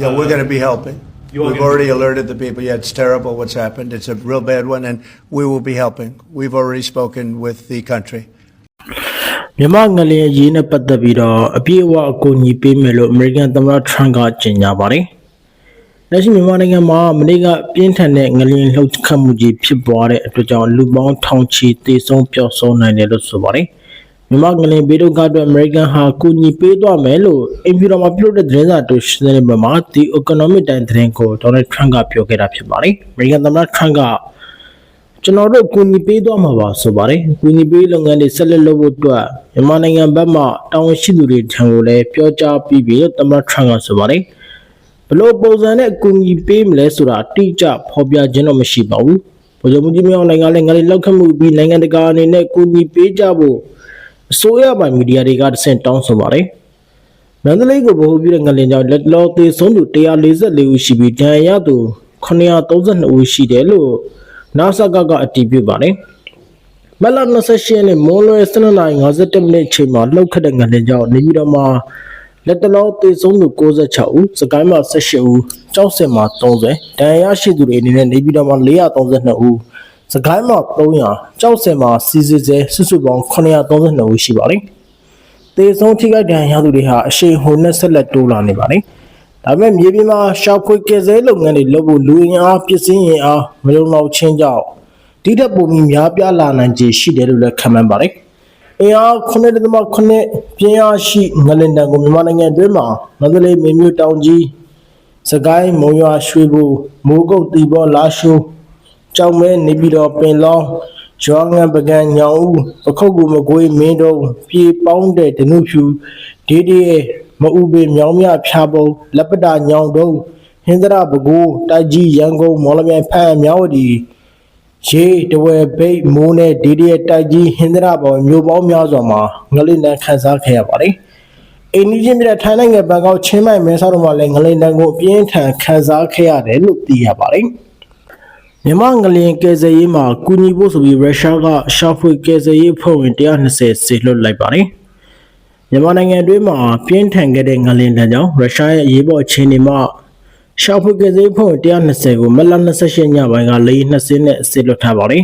Yeah, we're going to be helping. You are We've gonna- already alerted the people. Yeah, it's terrible what's happened. It's a real bad one, and we will be helping. We've already spoken with the country. မြန်မာငလျင်ရေးနဲ့ပတ်သက်ပြီးတော့အပြည့်အဝအကူအညီပေးမယ်လို့အမေရိကန်သမ္မတထရန့်ကကြေညာပါတယ်။လက်ရှိမြန်မာနိုင်ငံမှာမနေ့ကပြင်းထန်တဲ့ငလျင်လှုပ်ခတ်မှုကြီးဖြစ်ပွားတဲ့အတွက်ကြောင့်လူပေါင်းထောင်ချီသေဆုံးပျောက်ဆုံးနိုင်တယ်လို့ဆိုပါတယ်။ မြန်မာငလျင်ဘေးဒုက္ခအတွက်အမေရိကန်ဟာကူညီပေးသွားမယ်လို့အင်ဖြူတော်မှာပြုလုပ်တဲ့သတင်းစာတူရှင်းတဲ့ဘက်မှာ The Economic Times သတင်းကိုဒေါ်နယ်ထရန့်ကပြောခဲ့တာဖြစ်ပါတယ်။အမေရိကန်သမ္မတထရန့်ကကျွန်တော်တို့ကူညီပေးသွားမှာပါဆိုပါတယ်။ကူညီပေးလုပ်ငန်းတွေဆက်လက်လုပ်ဖို့အတွက်မြန်မာနိုင်ငံဘက်မှတာဝန်ရှိသူတွေထံကိုလည်းပြောကြားပြီးပြီလို့သမ္မတထရန့်ကဆိုပါတယ်။ဘလို့ပုံစံနဲ့ကူညီပေးမလဲဆိုတာအတိအကျဖော်ပြခြင်းတော့မရှိပါဘူး။ဗိုလ်ချုပ်မှုကြီးမြောက်နိုင်ငံလည်းငါလည်းလောက်ခတ်မှုပြီးနိုင်ငံတကာအနေနဲ့ကူညီပေးကြဖို့ အစိုးရပိုင်းမီဒီယာတွေကတဆင့်တောင်းဆိုပါတယ်။မန္တလေးကိုဗဟိုပြုတဲ့ငလင်ကြောင့်လက်လောသေးဆုံးသူ144ဦးရှိပြီးဒဏ်ရာရသူ932ဦးရှိတယ်လို့ NASA ကကအတည်ပြုပါတယ်။မလ28ရက်နေ့မိုးလွယ်12:57မိနစ်အချိန်မှာလှုပ်ခတ်တဲ့ငလင်ကြောင့်နေပြည်တော်မှာလက်တလောသေဆုံးသူ96ဦး၊စကိုင်းမှာ18ဦး၊ကြောက်စင်မှာ30ဒဏ်ရာရရှိသူတွေအနေနဲ့နေပြည်တော်မှာ432ဦး၊ စကိုင်းမှာ300ကြောက်စင်မှာစီစီစဲစုစုပေါင်း932ဦးရှိပါတယ်။သေဆုံးထိခိုက်ဒဏ်ရာရသူတွေဟာအရှိန်ဟိုနဲ့ဆက်လက်တိုးလာနေပါတယ်။ဒါပေမဲ့မြေပြင်မှာရှောက်ခွေကယ်ဆယ်လုပ်ငန်းတွေလုပ်ဖို့လူအင်အားပစ္စည်းအင်အားမလုံလောက်ခြင်းကြောင့်ဒီတက်ပုံပြီးများပြားလာနိုင်ခြေရှိတယ်လို့လည်းခန့်မှန်းပါတယ်။အင်အား9.9ပြင်းအားရှိငလင်တန်ကိုမြန်မာနိုင်ငံအတွင်းမှာမန္တလေးမြို့မြို့တောင်ကြီးစကိုင်းမုံရွာရွှေဘိုမိုးကုတ်တီဘောလာရှိုး ကြောင်မဲနေပြည်တော်ပင်လောင်းရွာငံပကံညောင်ဦးပခုတ်ကူမကွေးမင်းတုံးပြေပေါင်းတဲ့ဒနုဖြူဒေဒီရဲ့မအူပေမြောင်မြဖျားပုံလက်ပတာညောင်တုံးဟင်္ဒရာဘကိုးတိုက်ကြီးရန်ကုန်မော်လမြိုင်ဖမ်းမြောက်ဝတီရေတဝဲဘိတ်မိုးနဲ့ဒီဒီရဲ့တိုက်ကြီးဟင်္ဒရာဘောင်မျိုးပေါင်းများစွာမှာငလိနံခန်းစားခဲ့ရပါတယ်။အိန္ဒိယပြည်ထိုင်းနိုင်ငံဘန်ကောက်ချင်းမိုင်မဲဆောက်တို့မှာလည်းငလိနံကိုအပြင်းထန်ခန်းစားခဲ့ရတယ်လို့သိရပါတယ်။ မြန်မာငလျင်ကယ်ဆယ်ရေးမှာကူညီဖို့ဆိုပြီးရုရှားကရှောက်ဖွေကယ်ဆယ်ရေးဖွဲ့ဝင်120ဆေလွတ်လိုက်ပါတယ်။မြန်မာနိုင်ငံအတွင်းမှာပြင်းထန်ခဲ့တဲ့ငလျင်တန်းကြောင့်ရုရှားရဲ့အရေးပေါ်အခြေအနေမှာရှောက်ဖွေကယ်ဆယ်ရေးဖွဲ့ဝင်120ကိုမလ28ညပိုင်းကလေး2စင်းနဲ့ဆေလွတ်ထားပါတယ်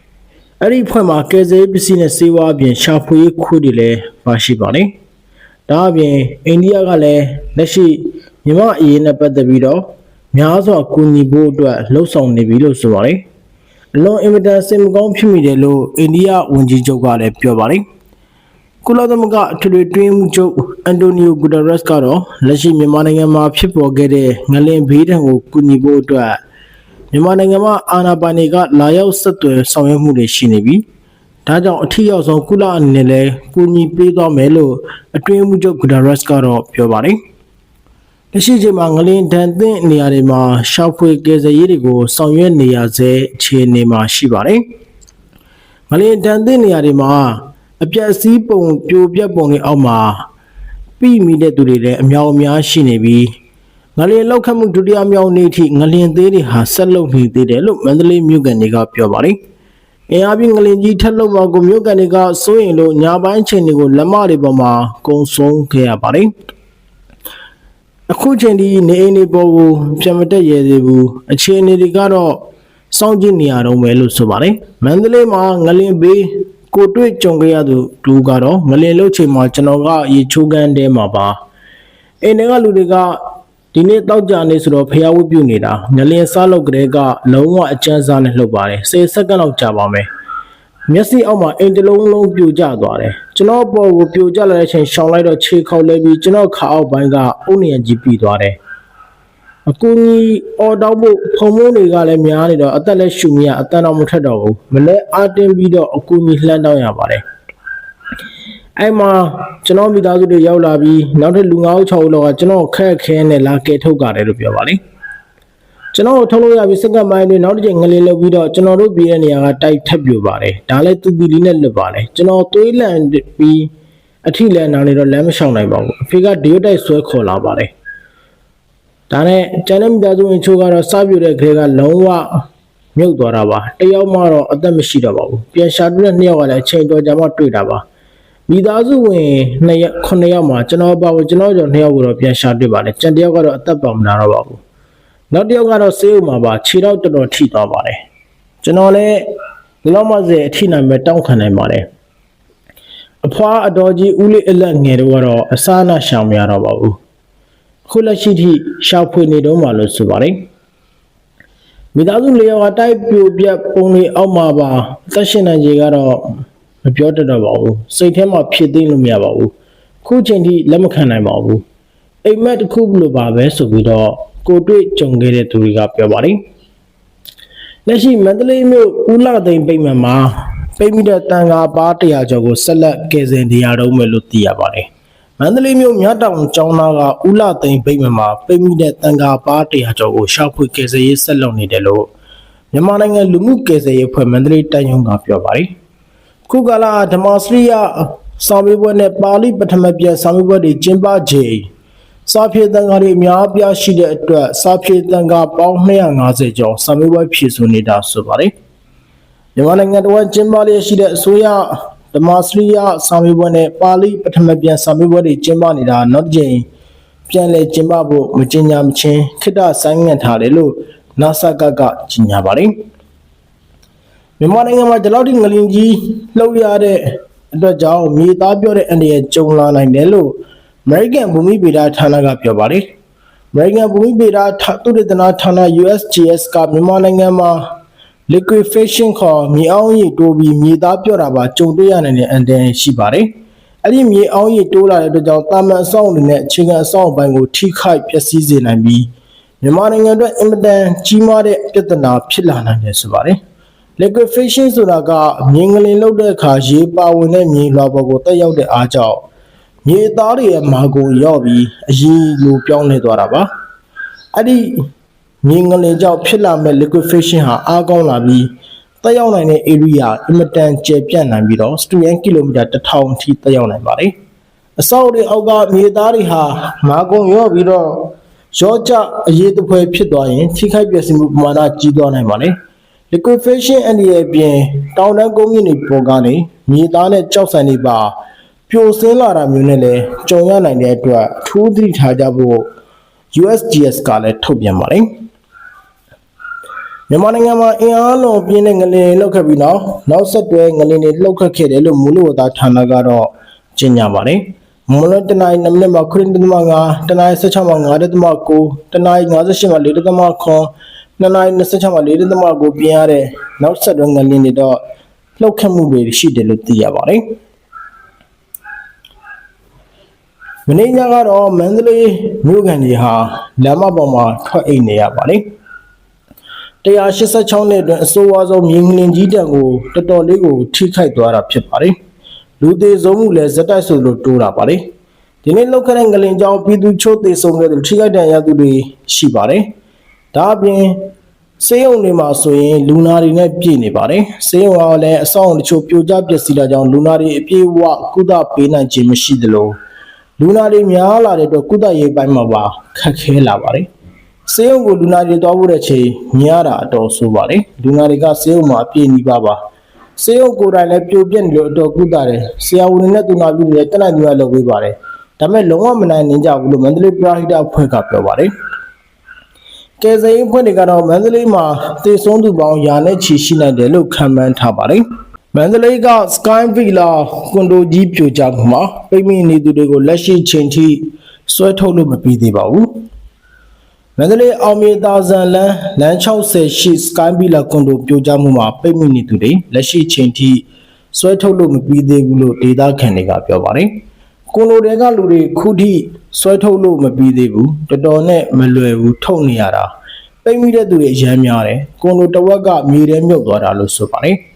။အဲ့ဒီဖွဲ့မှာကယ်ဆယ်ရေးပစ္စည်းနဲ့စေဝါအပြင်ရှာဖွေရေးခွေးတွေလည်းပါရှိပါတယ်။ဒါအပြင်အိန္ဒိယကလည်းလက်ရှိမြန်မာအရေးနဲ့ပတ်သက်ပြီးတော့ များစွာကူညီဖို့အတွက်လှုံ့ဆော်နေပြီလို့ဆိုပါတယ်။အလွန်အင်မတန်စင်မကောင်းဖြစ်မိတယ်လို့အိန္ဒိယဝန်ကြီးချုပ်ကလည်းပြောပါတယ်။ကုလသမဂ္ဂအထွေထွေတွင်းမှုချုပ်အန်တိုနီယိုဂူတာရက်စ်ကတော့လက်ရှိမြန်မာနိုင်ငံမှာဖြစ်ပေါ်ခဲ့တဲ့ငလင်ဘေးဒဏ်ကိုကူညီဖို့အတွက်မြန်မာနိုင်ငံမှာအာဏာပိုင်တွေကလာရောက်ဆက်သွယ်ဆောင်ရွက်မှုတွေရှိနေပြီးဒါကြောင့်အထူးရောက်ဆုံးကုလအနေနဲ့လည်းကူညီပေးသွားမယ်လို့အတွင်းမှုချုပ်ဂူတာရက်စ်ကတော့ပြောပါတယ်။ လက်ရှိချိန်မှာငလင်ဒဏ်သင့်နေရာတွေမှာရှောက်ဖွေကယ်ဆယ်ရေးတွေကိုဆောင်ရွက်နေရဆဲအခြေအနေမှာရှိပါတယ်။ငလင်ဒဏ်သင့်နေရာတွေမှာအပြက်စီးပုံပြိုပြက်ပုံတွေအောက်မှာပြည်မိတဲ့သူတွေလည်းအများအများရှိနေပြီးငလျင်လောက်ခတ်မှုဒုတိယမြောက်နေ့ထိငလျင်သေးတွေဟာဆက်လုပ်နေသေးတယ်လို့မန္တလေးမြို့ကန်တွေကပြောပါတယ်။အင်အားပြငလျင်ကြီးထက်လုံမှာကိုမြို့ကန်တွေကစိုးရင်လို့ညာပိုင်းအချိန်တွေကိုလက်မတွေပေါ်မှာကုံဆုံးခဲ့ရပါတယ်။ အခုချိန်ဒီနေအိမ်တွေပေါ်ကိုပြန်မတက်ရဲသေးဘူး။အခြေအနေတွေကတော့စောင့်ကြည့်နေရတော့မယ်လို့ဆိုပါတယ်။မန္တလေးမှာငလျင်ဘေးကိုတွေ့ကြုံခဲ့ရသူတူကတော့ငလျင်လှုပ်ချိန်မှာကျွန်တော်ကရေချိုးကန်းတဲမှာပါ။အိမ်တွေကလူတွေကဒီနေ့တောက်ကြနေဆိုတော့ဖျားဝတ်ပြုနေတာငလျင်စားလို့ကလေးကလုံးဝအကျန်းစားနဲ့လှုပ်ပါတယ်။10စက္ကန့်လောက်ကြာပါမယ်။ မျက်စိအောက်မှာအိမ်တစ်လုံးလုံးပြိုကျသွားတယ်။ကျွန်တော်ပေါ်ကိုပြိုကျလာတဲ့အချိန်ရှောင်လိုက်တော့ခြေခေါက်လဲပြီးကျွန်တော်ခါအောက်ပိုင်းကအုတ်နေရကြီးပြီးသွားတယ်။အကူကြီးအော်တောက်ဖို့ဖုံမုန်းတွေကလည်းများနေတော့အသက်လည်းရှူမရအသက်တော့မထက်တော့ဘူး။မလဲအားတင်းပြီးတော့အကူကြီးလှမ်းတောင်းရပါတယ်။အဲ့မှာကျွန်တော်မိသားစုတွေရောက်လာပြီးနောက်ထပ်လူ9ဦး6ဦးလောက်ကကျွန်တော်ခက်ခဲနဲ့လာကဲထုတ်ကြတယ်လို့ပြောပါလိမ့် ကျွန်တော်ထုတ်လို့ရပြီးစက္ကန့်ပိုင်းတွင်နောက်တစ်ချိန်ငလေးလောက်ပြီးတော့ကျွန်တော်တို့ပြည်တဲ့နေရာကတိုက်ထပ်ပြပါတယ်ဒါလည်းသူပီလီနဲ့လွတ်ပါတယ်ကျွန်တော်သွေးလန့်ပြီးအထိလန့်နာနေတော့လမ်းမလျှောက်နိုင်ပါဘူးအဖေကဒီယိုတိုက်ဆွဲခေါ်လာပါတယ်ဒါနဲ့ကျန်တဲ့မိသားစုဝင်ချိုးကတော့စပြိုတဲ့ခဲကလုံးဝမြုပ်သွားတာပါတယောက်မှတော့အသက်မရှိတော့ပါဘူးပြန်ရှာတွေ့တဲ့နှစ်ယောက်ကလည်းအချိန်တော်ကြာမှတွေ့တာပါမိသားစုဝင်2ရက်9ယောက်မှာကျွန်တော်ပါဝင်ကျွန်တော်ကြောင့်2ယောက်ကိုတော့ပြန်ရှာတွေ့ပါတယ်ကြံတစ်ယောက်ကတော့အသက်ပါမနာတော့ပါဘူး နောက်တစ်ယောက်ကတော့ဆေးဥမှာပါခြေတော့တော်တော်ထိသွားပါတယ်ကျွန်တော်လည်းဒီလောက်မှစေအထိနိုင်မဲ့တောင်းခံနိုင်ပါတယ်အဖွားအတော်ကြီးဦးလေးအလက်ငယ်တို့ကတော့အစားအနာရှောင်မရတော့ပါဘူးခုလက်ရှိထိရှောက်ဖွေနေတော့မှလို့ဆိုပါတယ်မိသားစုလေးယောက်ကတိုက်ပြိုပြက်ပုံလေးအောက်မှာပါအသက်ရှင်နေကြီးကတော့မပြောတတ်တော့ပါဘူးစိတ်ထဲမှာဖြစ်သိမ့်လို့မရပါဘူးခုချိန်ထိလက်မခံနိုင်ပါဘူးအိမ်မက်တစ်ခုလိုပါပဲဆိုပြီးတော့ ကိုတွေ့ကြုံခဲ့တဲ့သူတွေကပြောပါတယ်လက်ရှိမန္တလေးမြို့ဦးလာသိန်းပိတ်မှန်မှာပိတ်မိတဲ့တန်ခါပါ100ကျော်ကိုဆက်လက်ကယ်ဆယ်နေရတော့မယ်လို့သိရပါတယ်မန္တလေးမြို့မြတောင်ကျောင်းသားကဦးလာသိန်းပိတ်မှန်မှာပိတ်မိတဲ့တန်ခါပါ100ကျော်ကိုရှောက်ဖွေကယ်ဆယ်ရေးဆက်လုပ်နေတယ်လို့မြန်မာနိုင်ငံလူမှုကယ်ဆယ်ရေးအဖွဲ့မန္တလေးတိုင်းရုံးကပြောပါတယ်ခုကလာဓမ္မစရိယစာမေးပွဲနဲ့ပါဠိပထမပြန်စာမေးပွဲတွေကျင်းပချိန် စာဖြည့်တန်ခါတွေအများပြားရှိတဲ့အတွက်စာဖြည့်တန်ခါပေါင်း250ကျော်စာမေးပွဲဖြည့်ဆိုနေတာဆိုပါတယ်မြန်မာနိုင်ငံတော်ဝန်ကျင်းပလျက်ရှိတဲ့အစိုးရဓမ္မစရိယစာမေးပွဲနဲ့ပါဠိပထမပြန်စာမေးပွဲတွေကျင်းပနေတာနောက်တစ်ကြိမ်ပြန်လည်ကျင်းပဖို့မကြေညာမချင်းခိတ္တဆိုင်းငံ့ထားတယ်လို့ NASA ကကကြေညာပါတယ်မြန်မာနိုင်ငံမှာဒီလောက်ထိငလင်ကြီးလှုပ်ရတဲ့အတွက်ကြောင့်မြေသားပြောတဲ့အန္တရာယ်ကြုံလာနိုင်တယ်လို့ American ဘူမိဗေဒဌာနကပြောပါတယ် American ဘူမိဗေဒသုတေသနဌာန USGS ကမြန်မာနိုင်ငံမှာ liquefaction ခေါ်မြေအောင်းရည်တိုးပြီးမြေသားပြော့တာပါကြုံတွေ့ရနိုင်တဲ့အန္တရာယ်ရှိပါတယ်။အဲ့ဒီမြေအောင်းရည်တိုးလာတဲ့အတွက်ကြောင့်တာမန်အဆောက်အအုံတွေနဲ့အခြေခံအဆောက်အအုံပိုင်းကိုထိခိုက်ပျက်စီးစေနိုင်ပြီးမြန်မာနိုင်ငံအတွက်အင်မတန်ကြီးမားတဲ့ပြဿနာဖြစ်လာနိုင်တယ်ဆိုပါတယ်။ liquefaction ဆိုတာကမြေငလင်လောက်တဲ့အခါရေပါဝင်တဲ့မြေလွှာပေါ်ကိုတက်ရောက်တဲ့အားကြောင့် မြေသားတွေရဲ့မာကိုရောက်ပြီးအရည်လိုပြောင်းလဲသွားတာပါ။အဲ့ဒီမြေငလင်ကြောင့်ဖြစ်လာမဲ့ liquefaction ဟာအားကောင်းလာပြီးတက်ရောက်နိုင်တဲ့ area အင်မတန်ကျယ်ပြန့်နိုင်ပြီးတော့ student kilometer 1000အထိတက်ရောက်နိုင်ပါတယ်။အဆောက်အဦတွေအောက်ကမြေသားတွေဟာမာကုံရော့ပြီးတော့ရော့ကျအရေးတပွဲဖြစ်သွားရင်ထိခိုက်ပျက်စီးမှုပမာဏကြီးသွားနိုင်ပါတယ်။ liquefaction အနေနဲ့ပြင်တောင်တန်းကုန်းမြင့်တွေပေါ်ကနေမြေသားနဲ့ကြောက်ဆန်တွေပါ ပြိုဆင်းလာတာမျိုးနဲ့လည်းကြုံရနိုင်တဲ့အတွက်အထူးသတိထားကြဖို့ USGS ကလည်းထုတ်ပြန်ပါတယ်။မြန်မာနိုင်ငံမှာအင်အားလုံးပြင်းတဲ့ငလင်လောက်ခဲ့ပြီးနောက်နောက်ဆက်တွဲငလင်တွေလှုပ်ခတ်ခဲ့တယ်လို့မူလဝတ္တဌာနကတော့ကြေညာပါတယ်။မွန်လတနိုင်နမိနစ်မှာခရစ်တမ9တနိုင်16မှာ9.9တနိုင်58မှာ4.9နှစ်နိုင်26မှာ4.9ပြင်းရတဲ့နောက်ဆက်တွဲငလင်တွေတော့လှုပ်ခတ်မှုတွေရှိတယ်လို့သိရပါတယ်။ မင်းညကတော့မန္တလေးမြို့ကန်ကြီးဟာလမ်းမပေါ်မှာထွက်အိတ်နေရပါတယ်။186နှစ်အတွင်းအဆိုးဝါးဆုံးမြေငလင်ကြီးတံကိုတော်တော်လေးကိုထိခိုက်သွားတာဖြစ်ပါတယ်။လူသေးဆုံးမှုလည်းဇက်တိုက်ဆိုလို့တိုးတာပါတယ်။ဒီနေ့လောက်ခတဲ့ငလင်ကြောင့်ပြည်သူချို့သေးဆုံးခဲ့တဲ့ထိခိုက်ဒဏ်ရာရသူတွေရှိပါတယ်။ဒါအပြင်စေယုံတွေမှာဆိုရင်လူနာတွေနဲ့ပြည့်နေပါတယ်။စေယုံကလည်းအဆောင်တချို့ပြိုကျပျက်စီးလာကြောင်းလူနာတွေအပြည့်အဝကုသပေးနိုင်ခြင်းမရှိသလို လူနာတွေများလာတဲ့အတွက်ကုသရေးပိုင်းမှာပါခက်ခဲလာပါတယ်။ဆေးရုံကိုလူနာတွေတောင်းဖို့တဲ့ချိန်မြင်ရတာအတော်ဆိုးပါတယ်။လူနာတွေကဆေးရုံမှာအပြည့်နီးပါပါ။ဆေးရုံကိုယ်တိုင်လည်းပြိုပြက်နေလို့အတော်ကုသတယ်။ဆရာဝန်တွေနဲ့သူနာပြုတွေလည်းတက်နိုင်ကြလုပ်ပေးပါတယ်။ဒါပေမဲ့လုံးဝမနိုင်နိုင်ကြဘူးလို့မန္တလေးပရာဟိတအဖွဲ့ကပြောပါတယ်။ကယ်ဆယ်ရေးအဖွဲ့တွေကတော့မန္တလေးမှာတည်ဆုံးသူပေါင်းရာနဲ့ချီရှိနိုင်တယ်လို့ခန့်မှန်းထားပါတယ်။ မန္တလေးက Sky Villa ကွန်ဒိုကြီးပြိုကျမှုမှာပိတ်မိနေသူတွေကိုလက်ရှိချိန်ထိဆွဲထုတ်လို့မပြီးသေးပါဘူး။မန္တလေးအောင်မြေသာဇန်လန်းလမ်း60ရှိ Sky Villa ကွန်ဒိုပြိုကျမှုမှာပိတ်မိနေသူတွေလက်ရှိချိန်ထိဆွဲထုတ်လို့မပြီးသေးဘူးလို့ဒေတာခန်တွေကပြောပါတယ်။ကွန်ဒိုတွေကလူတွေခုထိဆွဲထုတ်လို့မပြီးသေးဘူးတော်တော်နဲ့မလွယ်ဘူးထုတ်နေရတာပိတ်မိတဲ့သူတွေအများများတယ်ကွန်ဒိုတစ်ဝက်ကမြေထဲမြုပ်သွားတာလို့ဆိုပါတယ်။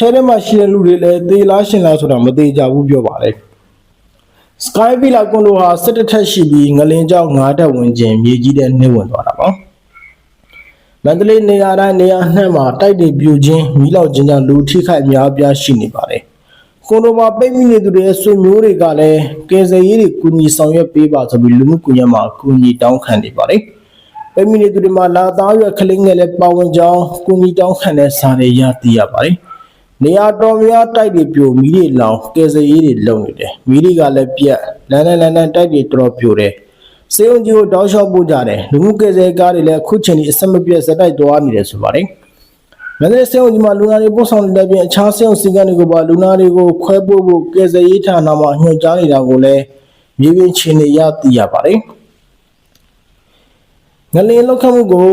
ထဲထဲမှာရှိတဲ့လူတွေလည်းသေလားရှင်လားဆိုတာမသေးကြဘူးပြောပါတယ်။ Sky Villa ကွန်ဒိုဟာ17ထပ်ရှိပြီးငလင်ကြောင့်9တက်ဝင်ခြင်းမြေကြီးတဲ့နှိမ့်ဝင်သွားတာပါ။မန္တလေးနေရာတိုင်းနေရာနှံ့မှာတိုက်တွေပြိုခြင်းမိလောက်ခြင်းကြောင့်လူထိခိုက်များပြားရှိနေပါတယ်။ကွန်ဒိုမှာပိတ်မိနေသူတွေရဲ့ဆွေမျိုးတွေကလည်းကယ်ဆယ်ရေးတွေကူညီဆောင်ရွက်ပေးပါဆိုပြီးလူမှုကွန်ရက်မှာကူညီတောင်းခံနေပါတယ်။ပိတ်မိနေသူတွေမှာလာသားရွက်ကလေးငယ်လည်းပါဝင်ကြောင်းကူညီတောင်းခံတဲ့စာတွေရသိရပါတယ်။ နေရာတော်များတိုက်တွေပြိုမီးတွေလောင်ကယ်ဆယ်ရေးတွေလုပ်နေတယ်မီးတွေကလည်းပြက်လန်လန်လန်လန်တိုက်တွေတော်တော်ပြိုတယ်စေုံကြီးကိုတောက်လျှောက်ပို့ကြတယ်လူမှုကယ်ဆယ်ရေးကားတွေလည်းအခုချိန်ကြီးအဆက်မပြတ်စက်တိုက်သွားနေတယ်ဆိုပါတယ်မန္တလေးစေုံကြီးမှာလူနာတွေပို့ဆောင်နေတဲ့ပြင်အခြားစေုံစီကံတွေကိုပါလူနာတွေကိုခွဲပို့ဖို့ကယ်ဆယ်ရေးဌာနမှညွှန်ကြားနေတာကိုလည်းမြေပြင်ချင်းတွေရသိရပါတယ်ငလင်လောက်ခတ်မှုကို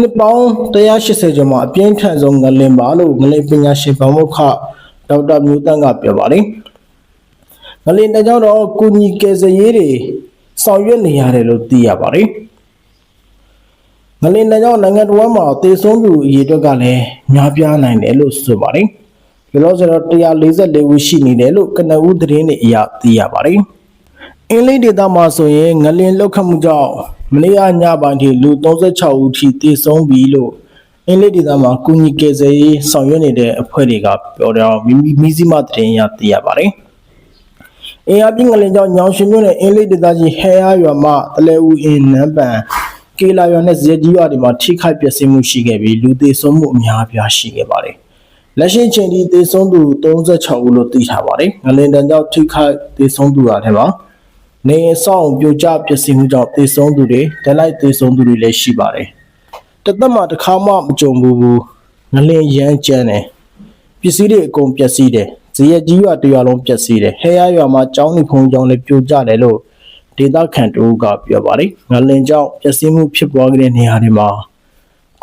နှစ်ပေါင်း180ကျော်မှာအပြင်းထန်ဆုံးငလင်ပါလို့ငလင်ပညာရှင်ဗမုခဒေါက်တာမျိုးတန်းကပြောပါတယ်။ငလင်တကြောင်တော့ကုညီကယ်ဆယ်ရေးတွေဆောင်ရွက်နေရတယ်လို့သိရပါတယ်။ငလင်တကြောင်နိုင်ငံတော်မှာတေဆုံးသူအရေအတွက်ကလည်းများပြားနိုင်တယ်လို့ဆိုပါတယ်။ဒီလိုဆိုတော့144ဦးရှိနေတယ်လို့ကနဦးသတင်းတွေအရသိရပါတယ်။အင်းလေးဒေသမှာဆိုရင်ငလင်လောက်ခတ်မှုကြောင့် မနေ့ကညပိုင်းထိလူ36ဦးထိသေဆုံးပြီလို့အင်းလေးဒေသမှာကုညီကယ်ဆယ်ရေးဆောင်ရွက်နေတဲ့အဖွဲ့တွေကပြောတော့မိမိမိစည်းမသတင်းရသိရပါတယ်။အင်းအပြင်းငလင်ကြောင့်ညောင်ရှင်မြို့နယ်အင်းလေးဒေသကြီးဟဲအားရွာမှာတလဲဦးအင်းနန်းပန်ကေလာရွာနဲ့ဇက်ကြီးရွာတွေမှာထိခိုက်ပျက်စီးမှုရှိခဲ့ပြီးလူသေဆုံးမှုအများအပြားရှိခဲ့ပါတယ်။လက်ရှိအချိန်ထိသေဆုံးသူ36ဦးလို့သိထားပါတယ်။ငလင်တန်ကြောင့်ထိခိုက်သေဆုံးသူတွေထဲမှာ နေအဆောင်ပြိုကျပျက်စီးမှုကြောင့်သေဆုံးသူတွေဒဏ်လိုက်သေဆုံးသူတွေလည်းရှိပါတယ်။တသက်မှတစ်ခါမှမကြုံဘူးဘူးငလင်ရမ်းကျန်းတယ်။ပစ္စည်းတွေအကုန်ပျက်စီးတယ်။ဇေယျကြီးရွာတစ်ရွာလုံးပျက်စီးတယ်။ဟဲရရွာမှာကျောင်းနေဖုံကျောင်းလည်းပြိုကျတယ်လို့ဒေသခံတို့ကပြောပါတယ်။ငလင်ကြောင့်ပျက်စီးမှုဖြစ်ပွားခဲ့တဲ့နေရာတွေမှာ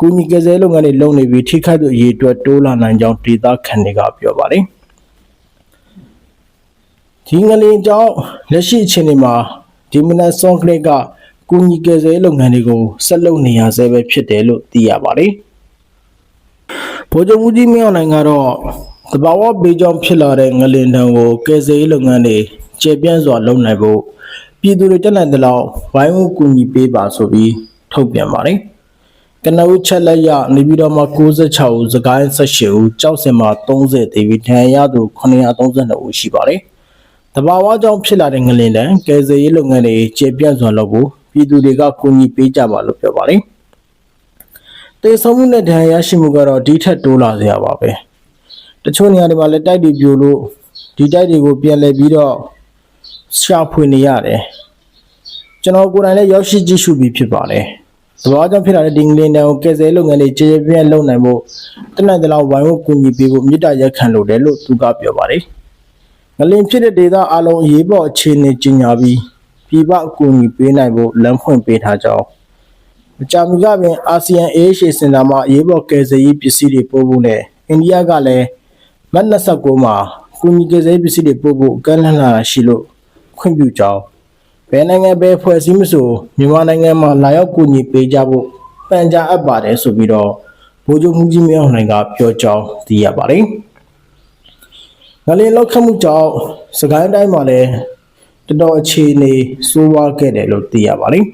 ကုညီကယ်ဆယ်လုပ်ငန်းတွေလုပ်နေပြီးထိခိုက်သူအရေးအတွက်တိုးလာနိုင်ကြောင်းဒေသခံတွေကပြောပါတယ်။ ဒီငလင်ကြောင့်လက်ရှိအခြေအနေမှာဒီမနက်စောကလေးကကုညီကယ်ဆယ်ရေးလုပ်ငန်းတွေကိုဆက်လုပ်နေရဆဲပဲဖြစ်တယ်လို့သိရပါတယ်။ဗိုလ်ချုပ်မှုကြီးမြောက်နိုင်ကတော့တဘာဝဘေးကြောင့်ဖြစ်လာတဲ့ငလင်တံကိုကယ်ဆယ်ရေးလုပ်ငန်းတွေကျေပြန့်စွာလုပ်နိုင်ဖို့ပြည်သူတွေတက်နိုင်တဲ့လောက်ဝိုင်းဝန်းကူညီပေးပါဆိုပြီးထုတ်ပြန်ပါတယ်။ကနဦးချက်လက်ရနေပြည်တော်မှာ96ဦး၊စကိုင်း18ဦး၊ကြောက်စင်မှာ30ဒေဗီထန်ရသူ932ဦးရှိပါတယ်။ တဘာဝကြောင့်ဖြစ်လာတဲ့ငလင်တန်ကယ်ဆယ်ရေးလုပ်ငန်းတွေကျေပြန့်စွာလုပ်ဖို့ပြည်သူတွေကကူညီပေးကြပါလို့ပြောပါတယ်။တေဆုံးမှုနဲ့ဒဏ်ရာရရှိမှုကတော့ဒီထက်တိုးလာစရာပါပဲ။တချို့နေရာတွေမှာလည်းတိုက်တွေပြိုလို့ဒီတိုက်တွေကိုပြန်လည်ပြီးတော့ရှာဖွေနေရတယ်။ကျွန်တော်ကိုယ်တိုင်လည်းရောက်ရှိကြည့်ရှုပြီးဖြစ်ပါတယ်။တဘာဝကြောင့်ဖြစ်လာတဲ့ဒီငလင်တန်ကိုကယ်ဆယ်ရေးလုပ်ငန်းတွေကျေပြန့်လုပ်နိုင်ဖို့တနက်တလောက်ဝိုင်းဝန်းကူညီပေးဖို့မြစ်တာရက်ခံလို့တယ်လို့သူကပြောပါတယ်။ ငလင်ဖြစ်တဲ့ဒေသအလုံးအရေးပေါ်အခြေအနေကြီးညာပြီးပြည်ပအကူအညီပေးနိုင်ဖို့လမ်းဖွင့်ပေးထားကြောင်းမကြာမီကပင်အာဆီယံအေးရှိစင်တာမှာအရေးပေါ်ကယ်ဆယ်ရေးပစ္စည်းတွေပို့ဖို့နဲ့အိန္ဒိယကလည်းမတ်29မှာကူညီကယ်ဆယ်ရေးပစ္စည်းတွေပို့ဖို့ကမ်းလှမ်းလာတာရှိလို့ခွင့်ပြုကြောင်းဘယ်နိုင်ငံပဲဖွဲ့စည်းမဆိုမြန်မာနိုင်ငံမှာလာရောက်ကူညီပေးကြဖို့ပန်ကြားအပ်ပါတယ်ဆိုပြီးတော့ဗိုလ်ချုပ်မှုကြီးမြောက်နိုင်ကပြောကြောင်းသိရပါတယ် ငလင်လောက်ခတ်မှုကြောင့်စကိုင်းတိုင်းမှာလည်းတော်တော်အခြေအနေဆိုးဝါးခဲ့တယ်လို့သိရပါတယ်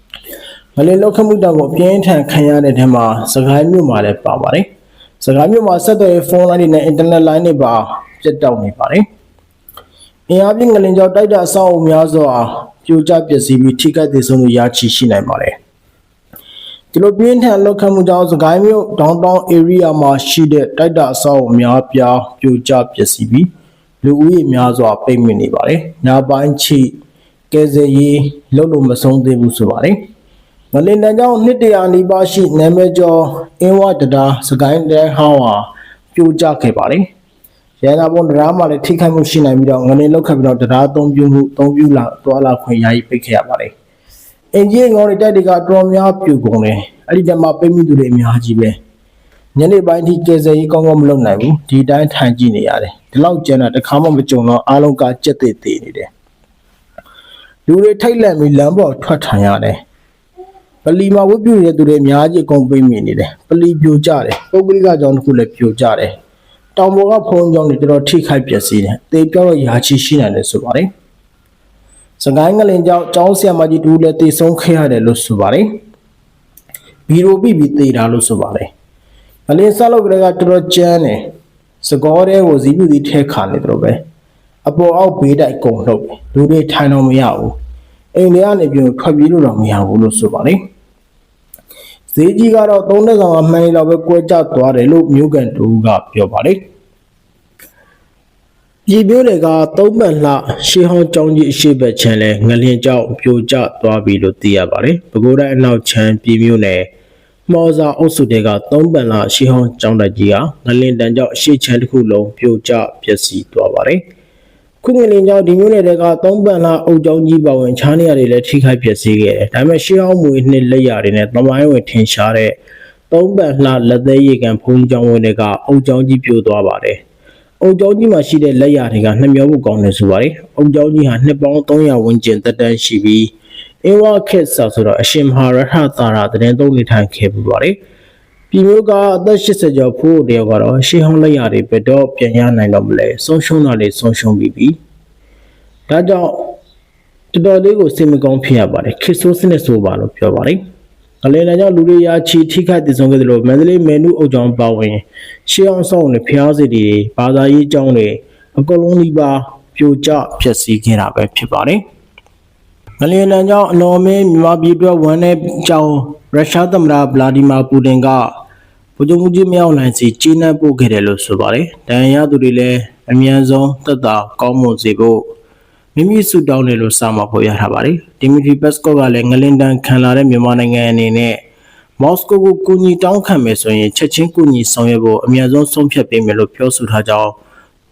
။ငလင်လောက်ခတ်မှုတောင်ကိုအပြင်းထန်ခံရတဲ့ထဲမှာစကိုင်းမြို့မှာလည်းပါပါတယ်။စကိုင်းမြို့မှာဆက်သွယ်ရေးဖုန်းလိုင်းတွေနဲ့အင်တာနက်လိုင်းတွေပါပြတ်တောက်နေပါတယ်။အင်အားပြင်းငလင်ကြောင့်တိုက်တာအဆောက်အအုံများစွာပြိုကျပျက်စီးပြီးထိခိုက်ဒေဆုံးမှုရရှိရှိနိုင်ပါတယ်။ ဒီလိုပြင်းထန်လောက်ခတ်မှုကြောင့်စကိုင်းမြို့ downtown area မှာရှိတဲ့တိုက်တာအဆောက်အအုံများပြားပြိုကျပျက်စီးပြီးလူဦးရေများစွာပိတ်မိနေပါတယ်။ညပိုင်းချိကဲဆယ်ရေးလုံးလုံးမဆုံးသေးဘူးဆိုပါတယ်။ငလင်တန်ကြောင့်နှစ်တရာနီးပါးရှိနာမည်ကျော်အင်းဝတဒါစကိုင်းတဲဟောင်းဟာပြိုကျခဲ့ပါတယ်။ရန်နာဘုံတရားမှာလည်းထိခိုက်မှုရှိနိုင်ပြီးတော့ငလင်လောက်ခတ်ပြီးတော့တရားအသုံးပြုမှုအသုံးပြုလာသွားလာခွင့်ယာယီပိတ်ခဲ့ရပါတယ်။ အင်ဂျင်ငေါတွေတိုက်တွေကတော်တော်များပြူကုန်တယ်။အဲ့ဒီတည်းမှာပိတ်မိသူတွေအများကြီးပဲ။ညနေပိုင်းထိကယ်ဆယ်ရေးကောင်းကောင်းမလုပ်နိုင်ဘူး။ဒီတိုင်းထိုင်ကြည့်နေရတယ်။ဒီလောက်ကျန်တာတစ်ခါမှမကြုံတော့အားလုံးကကြက်သေးသေးနေတယ်။လူတွေထိတ်လန့်ပြီးလမ်းပေါ်ထွက်ထိုင်ရတယ်။ပလီမှာဝတ်ပြုနေတဲ့သူတွေအများကြီးအကုန်ပိတ်မိနေတယ်။ပလီပြိုကျတယ်။ပုဂ္ဂလိကကြောင့်တစ်ခုလည်းပြိုကျတယ်။တောင်ပေါ်ကဖုံးကြောင့်တွေတော်တော်ထိခိုက်ပျက်စီးတယ်။အသေးပြောတော့ရာချီရှိနိုင်တယ်ဆိုပါတယ်။ စကိုင်းငလင်ကြောင့်ကျောင်းဆရာမကြီးတူလည်းတေဆုံးခဲ့ရတယ်လို့ဆိုပါတယ်။ဘီရိုပြပြီးတေတာလို့ဆိုပါတယ်။ငလင်ဆက်လုပ်ကြတဲ့ကတော်တော်ကျန်းတယ်။စကောတဲကိုဇီးပြူစီထဲခါနေတယ်လို့ပဲ။အပေါ်အောက်ဘေးတိုက်ကုန်လို့ပဲလူတွေထိုင်တော့မရဘူး။အိမ်ထဲကနေပြန်ထွက်ပြေးလို့တော့မရဘူးလို့ဆိုပါတယ်။စဈေးကြီးကတော့သုံးနှစ်ဆောင်အမှန်လေးတော့ပဲကွဲကြသွားတယ်လို့မြို့ကန်တူကပြောပါတယ် ပြည်မျိုးတွေကသုံးပတ်လှရှေးဟောင်းကျောင်းကြီးအရှိဘက်ချမ်းလဲငလျင်ကြောင့်ပြိုကျသွားပြီလို့သိရပါတယ်။ပဲခူးတိုင်းအနောက်ချမ်းပြည်မျိုးနယ်မော်စာအုပ်စုတွေကသုံးပတ်လှရှေးဟောင်းကျောင်းတက်ကြီးဟာငလျင်တန်ကြောင့်အရှိချမ်းတစ်ခုလုံးပြိုကျပျက်စီးသွားပါတယ်။ခုငလင်ကြောင့်ဒီမျိုးနယ်တွေကသုံးပန်လာအုပ်ကျောင်းကြီးပါဝင်ချားနေရတွေလည်းထိခိုက်ပျက်စီးခဲ့တယ်။ဒါပေမဲ့ရှေးဟောင်းမွေနှစ်လက်ရတွေနဲ့သမိုင်းဝင်ထင်ရှားတဲ့သုံးပန်လှလက်သေးရေကန်ဘုံကျောင်းဝင်တွေကအုပ်ကျောင်းကြီးပြိုသွားပါတယ်။ အုပ်ကျောင်းကြီးမှာရှိတဲ့လက်ရတွေကနှမျောဖို့ကောင်းတယ်ဆိုပါတယ်။အုပ်ကျောင်းကြီးဟာနှစ်ပေါင်း300ဝန်းကျင်သက်တမ်းရှိပြီးအင်းဝခက်ဆောက်ဆိုတော့အရှင်မဟာရထသာရတရင်သုံးနေထိုင်ခဲ့ပူပါတယ်။ပြည်မျိုးကအသက်80ကျော်ဖို့တယောက်ကတော့ရှေးဟောင်းလက်ရတွေဘယ်တော့ပြန်ရနိုင်တော့မလဲ။ဆုံးရှုံးတာတွေဆုံးရှုံးပြီးပြီ။ဒါကြောင့်တော်တော်လေးကိုစိတ်မကောင်းဖြစ်ရပါတယ်ခရစ်ဆိုးစနစ်ဆိုပါလို့ပြောပါတယ်။ အလယ်လန်ကြောင့်လူတွေရာချီထိခိုက်တည်ဆုံခဲ့တယ်လို့မန္တလေးမယ်နုအုပ်ကြောင်းပါဝင်ရှေးအောင်ဆောင်နဲ့ဖျားစီတွေဘာသာရေးကျောင်းတွေအကုန်လုံးဒီပါပြိုကျဖျက်ဆီးခဲ့တာပဲဖြစ်ပါတယ်။မလီယန်ကြောင့်အနော်မင်းမြန်မာပြည်အတွက်ဝန်တဲ့ကြောင်းရုရှားသမ္မတဗလာဒီမာပူတင်ကဗိုလ်ချုပ်မှုကြီးမြောက်နိုင်စီကြီးနှံ့ပို့ခဲ့တယ်လို့ဆိုပါတယ်။တန်ရသူတွေလည်းအမြန်ဆုံးသက်သာကောင်းမွန်စေဖို့ မိမိစုတောင်းတယ်လို့စာမှာဖော်ရထားပါတယ်။ဒီမီထရီပက်စကော့ကလည်းငလင်တန်ခံလာတဲ့မြန်မာနိုင်ငံအနေနဲ့မော်စကိုကိုကူညီတောင်းခံမယ်ဆိုရင်ချက်ချင်းကူညီဆောင်ရွက်ဖို့အများဆုံးဆုံးဖြတ်ပေးမယ်လို့ပြောဆိုထားကြောင်း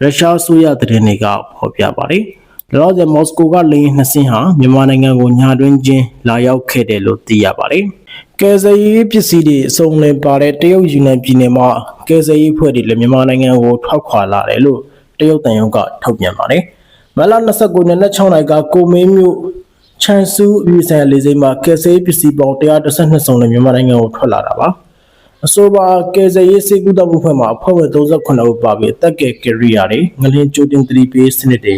ရုရှားအစိုးရသတင်းတွေကဖော်ပြပါတယ်။လောလောဆယ်မော်စကိုကလေယာဉ်နှစ်စင်းဟာမြန်မာနိုင်ငံကိုညာတွင်းချင်းလာရောက်ခဲ့တယ်လို့သိရပါတယ်။ကယ်ဆယ်ရေးပစ္စည်းတွေအစုံလင်ပါတဲ့တရုတ်ယူနန်ပြည်နယ်မှာကယ်ဆယ်ရေးဖွဲ့တွေလည်းမြန်မာနိုင်ငံကိုထောက်ခွာလာတယ်လို့တရုတ်တန်ယုံကထုတ်ပြန်ပါတယ်။ မလ29နှစ်နဲ့6နိုင်ကကိုမင်းမျိုးချန်ဆူအပြည်ဆိုင်ရာလေစိမ်းမှာကယ်ဆယ်ရေးပစ္စည်းပေါင်း132စုံနဲ့မြန်မာနိုင်ငံကိုထွက်လာတာပါအဆိုပါကယ်ဆယ်ရေးစေကူတောက်မှုဖွဲ့မှာအဖွဲ့ဝင်38ဦးပါပြီးအသက်ကယ်ကရိယာတွေငလင်းကြိုတင်သတိပေးစနစ်တွေ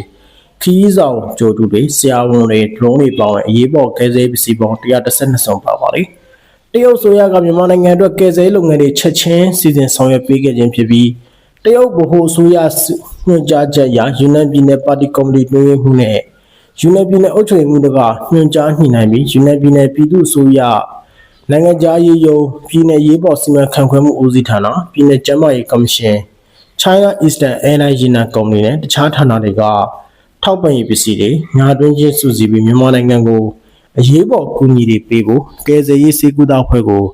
ခီးဆောင်ကြိုတူတွေဆရာဝန်တွေဒရုန်းတွေပေါင်းအရေးပေါ်ကယ်ဆယ်ရေးပစ္စည်းပေါင်း132စုံပါပါတယ်တရုတ်ဆိုရကမြန်မာနိုင်ငံအတွက်ကယ်ဆယ်ရေးလုပ်ငန်းတွေချက်ချင်းစီစဉ်ဆောင်ရွက်ပေးခဲ့ခြင်းဖြစ်ပြီးတရုတ်ဗဟိုအစိုးရ ညွှန်ကြားချက်အရယူနန်ပြည်နယ်ပါတီကော်မတီတွင်းမှုနဲ့ယူနန်ပြည်နယ်အုပ်ချုပ်ရေးမှူးတို့ကညွှန်ကြားညှိနှိုင်းပြီးယူနန်ပြည်နယ်ပြည်သူ့အစိုးရနိုင်ငံသားရေးယုံပြည်နယ်ရေးပေါ်စီမံခန့်ခွဲမှုဦးစီးဌာနပြည်နယ်ကျန်းမာရေးကော်မရှင် China Eastern Airlines ရေနံကုမ္ပဏီနဲ့တခြားဌာနတွေကထောက်ပံ့ရေးပစ္စည်းတွေညာတွင်းချင်းစုစည်းပြီးမြန်မာနိုင်ငံကို အရေးပေါ်ကူညီတွေပေးဖို့ကယ်ဆယ်ရေးစေကူတာဖွဲ့ကို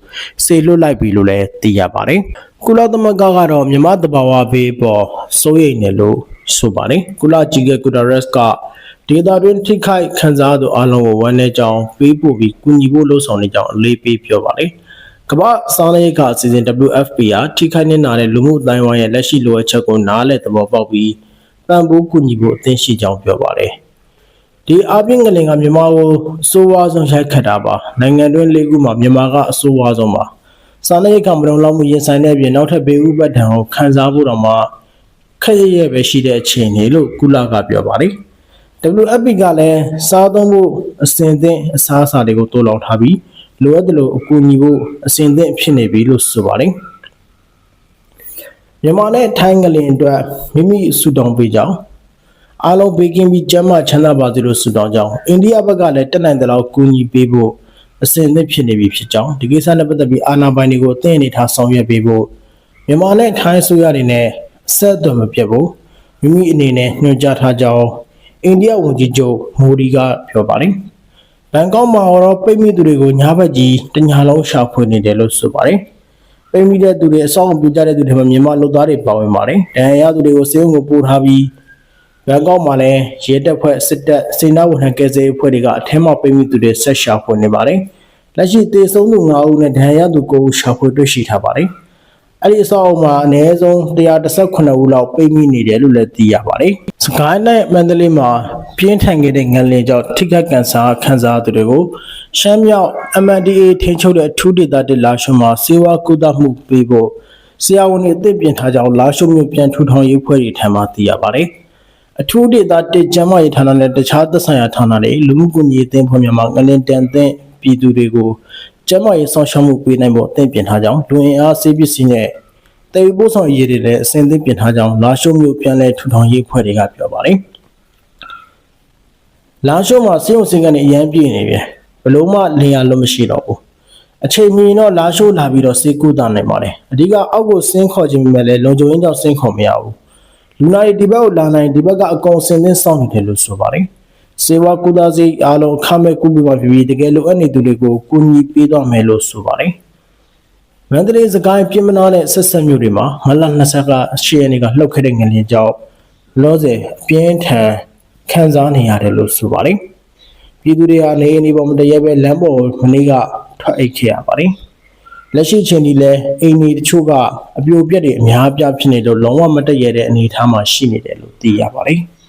စေလွတ်လိုက်ပြီလို့လည်းသိရပါတယ်။ကုလသမဂ္ဂကတော့မြန်မာတဘာဝဘေးပေါ်စိုးရိမ်တယ်လို့ဆိုပါတယ်။ကုလကြီးကကုဒရက်စ်ကဒေတာတွင်ထိခိုက်ခံစားသူအလုံးကိုဝန်내ကြောင်းပေးပို့ပြီးကူညီဖို့လှုံ့ဆော်နေကြောင်းအလေးပေးပြောပါတယ်။ကမ္ဘာစားနပ်ရိက္ခာအစီအစဉ် WFP ဟာထိခိုက်နေတာတဲ့လူမှုအတိုင်းအဝိုင်းရဲ့လက်ရှိလိုအပ်ချက်ကိုနားလည်သဘောပေါက်ပြီးပံ့ပိုးကူညီဖို့အသင့်ရှိကြောင်းပြောပါတယ်။ ဒီအပြင်ကလေးကမြန်မာကိုအဆိုးဝါးဆုံးရိုက်ခတ်တာပါနိုင်ငံတွင်းလေးခုမှာမြန်မာကအဆိုးဝါးဆုံးပါစာနယ်ရိက္ခာမလုံလောက်မှုရင်ဆိုင်တဲ့အပြင်နောက်ထပ်ဘေးဥပတ်ဒဏ်ကိုခံစားဖို့တော့မှခက်ရရပဲရှိတဲ့အခြေအနေလို့ကုလကပြောပါတယ် WFP ကလည်းစားသုံးဖို့အစဉ်သင့်အစားအစာတွေကိုတိုးလောင်ထားပြီးလိုအပ်တယ်လို့အကူအညီဖို့အစဉ်သင့်ဖြစ်နေပြီလို့ဆိုပါတယ်မြန်မာနဲ့ထိုင်းကလင်အတွက်မိမိဆူတောင်းပေးကြောင်း အားလုံးဘေးကင်းပြီးကျန်းမာချမ်းသာပါစေလို့ဆုတောင်းကြောင်းအိန္ဒိယဘက်ကလည်းတက်နိုင်တဲ့လောက်ကူညီပေးဖို့အစဉ်အသင့်ဖြစ်နေပြီဖြစ်ကြောင်းဒီကိစ္စနဲ့ပတ်သက်ပြီးအာဏာပိုင်တွေကိုအသင့်အနေထားဆောင်ရွက်ပေးဖို့မြန်မာနဲ့ထိုင်းအစိုးရတွေနဲ့အဆက်အသွယ်မပြတ်ဖို့မိမိအနေနဲ့ညွှန်ကြားထားကြောင်းအိန္ဒိယဝန်ကြီးချုပ်မိုဒီကပြောပါတယ်ဘန်ကောက်မှာတော့ပိတ်မိသူတွေကိုညာဘက်ကြီးတညာလုံးရှာဖွေနေတယ်လို့ဆိုပါတယ်ပိတ်မိတဲ့သူတွေအဆောင်အပြကြတဲ့သူတွေမှာမြန်မာလူသားတွေပါဝင်ပါတယ်ဒဏ်ရာရသူတွေကိုစေုံကိုပို့ထားပြီး ဘန်ကောက်မှာလည်းရဲတပ်ဖွဲ့စစ်တပ်စေနာဝန်ထမ်းကယ်ဆယ်ရေးအဖွဲ့တွေကအထက်မှပိတ်မိသူတွေဆက်ရှာဖွေနေပါတယ်။လက်ရှိသေဆုံးသူ9ဦးနဲ့ဒဏ်ရာရသူ9ဦးရှာဖွေတွေ့ရှိထားပါတယ်။အဲ့ဒီအဆောက်အအုံမှာအနည်းဆုံး118ဦးလောက်ပိတ်မိနေတယ်လို့လည်းသိရပါတယ်။စကိုင်းနဲ့မန္တလေးမှာပြင်းထန်ခဲ့တဲ့ငလင်ကြောင့်ထိခိုက်ကန်ဆာခံစားသူတွေကိုရှမ်းမြောက် MNDA ထိန်းချုပ်တဲ့အထူးဒေသတလာရှုံမှာစေဝါကုသမှုပေးဖို့ဆရာဝန်တွေအသိပြင်ထားကြောင်းလာရှုံမြို့ပြန်ထူထောင်ရေးဖွဲ့တွေထံမှသိရပါတယ်။ အထူးဒေသတစ်ကျန်းမာရေးဌာနနဲ့တခြားသက်ဆိုင်ရာဌာနတွေလူမှုကွန်ရက်အသင်းဖွဲ့များမှငလင်တန်တဲ့ပြည်သူတွေကိုကျန်းမာရေးဆောင်ရှောက်မှုပေးနိုင်ဖို့အသင့်ပြင်ထားကြောင်းလူအင်အားစေးပစ္စည်းနဲ့တေပို့ဆောင်ရေးတွေလည်းအစဉ်သင့်ပြင်ထားကြောင်းလာရှုံမျိုးပြန်လည်ထူထောင်ရေးဖွဲ့တွေကပြောပါတယ်။လာရှုံမှာစေုံစင်ကနေအရန်ပြည့်နေပြီဘလို့မှလင်ရလို့မရှိတော့ဘူးအချိန်မီတော့လာရှိုးလာပြီးတော့စေကူတာနိုင်ပါတယ်အဓိကအောက်ကိုဆင်းခေါ်ခြင်းပဲလေလုံခြုံရေးကြောင့်ဆင်းခေါ်မရဘူး လူနာတွေဒီဘက်ကိုလာနိုင်ဒီဘက်ကအကုန်ဆင်းသင်းစောင့်နေတယ်လို့ဆိုပါတယ်စေဝါကူတာစိတ်အားလုံးအခမဲ့ကုပြီးပါပြီတကယ်လို့အဲ့နေသူတွေကိုကူညီပေးတော့မယ်လို့ဆိုပါတယ်မန္တလေးစကိုင်းပြည်မနာနဲ့ဆက်ဆက်မြို့တွေမှာငလ20ကရှေ့ရနေကလှုပ်ခဲ့တဲ့ငလျင်ကြောင့်လောဆယ်အပြင်းထန်ခံစားနေရတယ်လို့ဆိုပါတယ်ပြည်သူတွေဟာနေအိမ်ဒီပေါ်မတရဲပဲလမ်းပေါ်မနေ့ကထွက်အိတ်ခဲ့ရပါတယ် လက်ရှိချိန်ဒီလဲအိမ်ဒီတချို့ကအပြိုပြက်တွေအများအပြားဖြစ်နေလို့လုံးဝမတည့်ရတဲ့အနေအထားမှာရှိနေတယ်လို့သိရပါတယ်။